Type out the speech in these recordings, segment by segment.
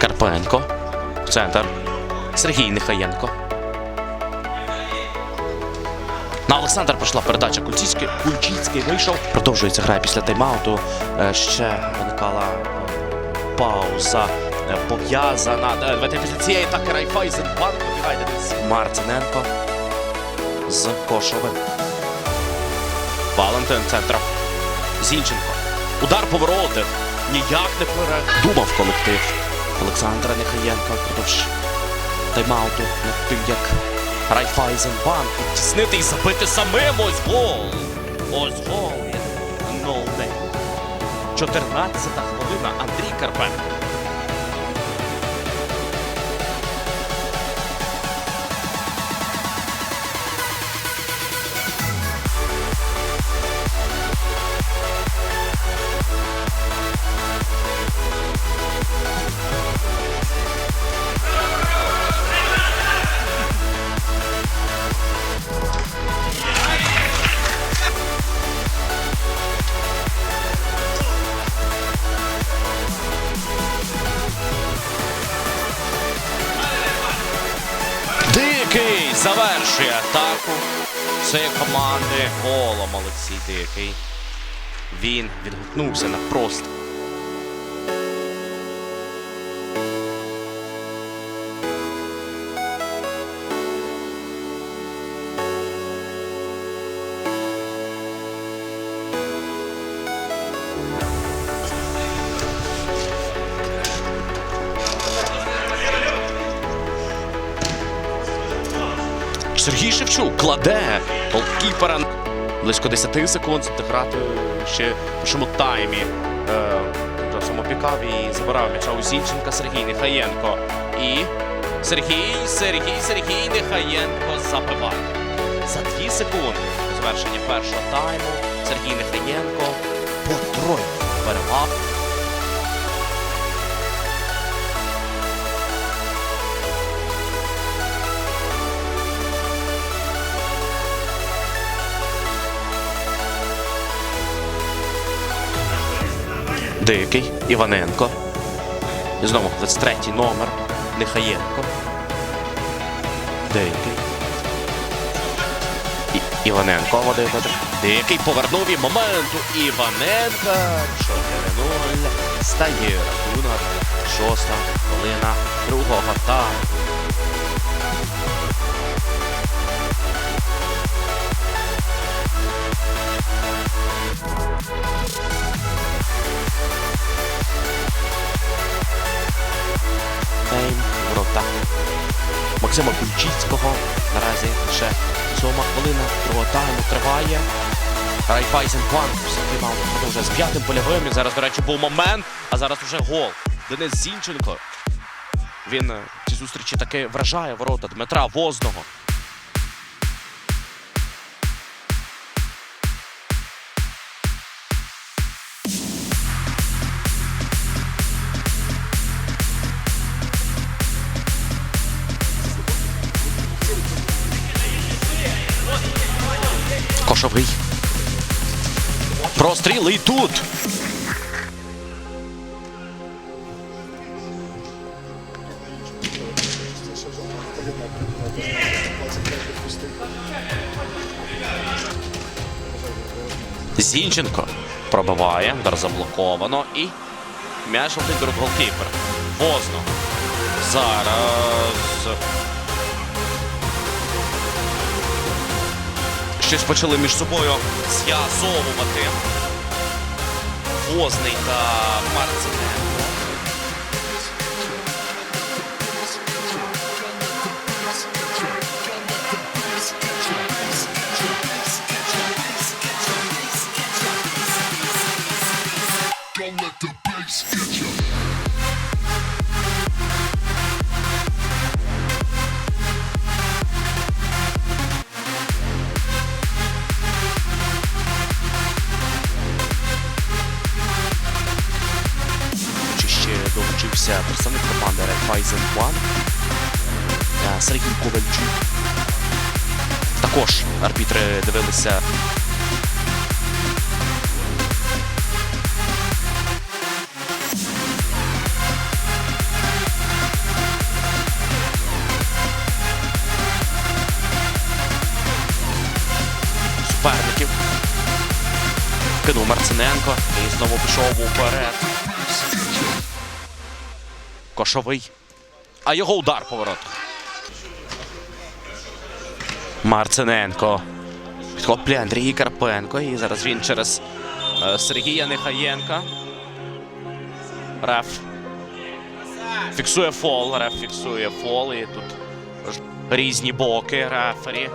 Карпенко. Центр. Сергій Нехаєнко. На Олександр пройшла передача Кульчицький. Кульчицький вийшов. Продовжується гра після тайм-ауту. Е, Ще виникала е, пауза. е, Пов'язана. Після цієї атаки Райфайзенбанк вибігає Денис Марциненко з Кошовим. Валентин центром. Зінченко. Удар повороти. Ніяк не передумав колектив. Олександра Нехаєнка впродовж тайм-ауту над тим, як Райфайзенбанк тіснити і забити самим. Ось гол. Ось гол. Ноудей. 14-та хвилина. Андрій Карпенко. Завершує атаку цієї команди голом Олексій Дикий. Він відгукнувся на просто. Сергій Шевчук кладе голкіпера. Близько 10 секунд грати ще в першому таймі. Е, часом опікав і забирав м'яча у Зінченка Сергій Нехаєнко. І Сергій, Сергій, Сергій Нехаєнко забиває. За 2 секунди до завершення першого тайму Сергій Нехаєнко потройно перемаг. Дикий, Іваненко. І знову 23-й номер. Нехаєнко. Дикий. І, Іваненко в один один. Дикий повернув і моменту. Іваненка. 4-0. Стає рахунок. Шоста хвилина другого тайму. Ворота Максима Кульчицького. Наразі лише сьома хвилина другого тайму триває. Райфайзенбанк все тримав продовжує з п'ятим польовим. Зараз, до речі, був момент, а зараз вже гол. Денис Зінченко. Він ці зустрічі таки вражає ворота Дмитра Возного. Кошовий. Простріл і тут. Зінченко пробиває, удар заблоковано і м'яч летить до рук голкіпер. Возно. Зараз. Щось почали між собою з'язовувати. Возний та Марциненко. Let the bass з'явився представник команди Raiffeisen One е, Сергій Ковальчук. Також арбітри дивилися. Суперників. Кинув Марциненко і знову пішов уперед. Кошовий. А його удар поворот. Марциненко. Підхоплює Андрій Карпенко. І зараз він через е, Сергія Нехаєнка. Реф. Фіксує фол. Реф фіксує фол. І тут різні боки. Рефері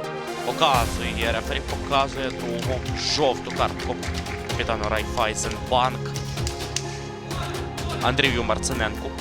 показує. Рефері показує другу жовту картку капітану Райфайзенбанк. Андрію Марциненку.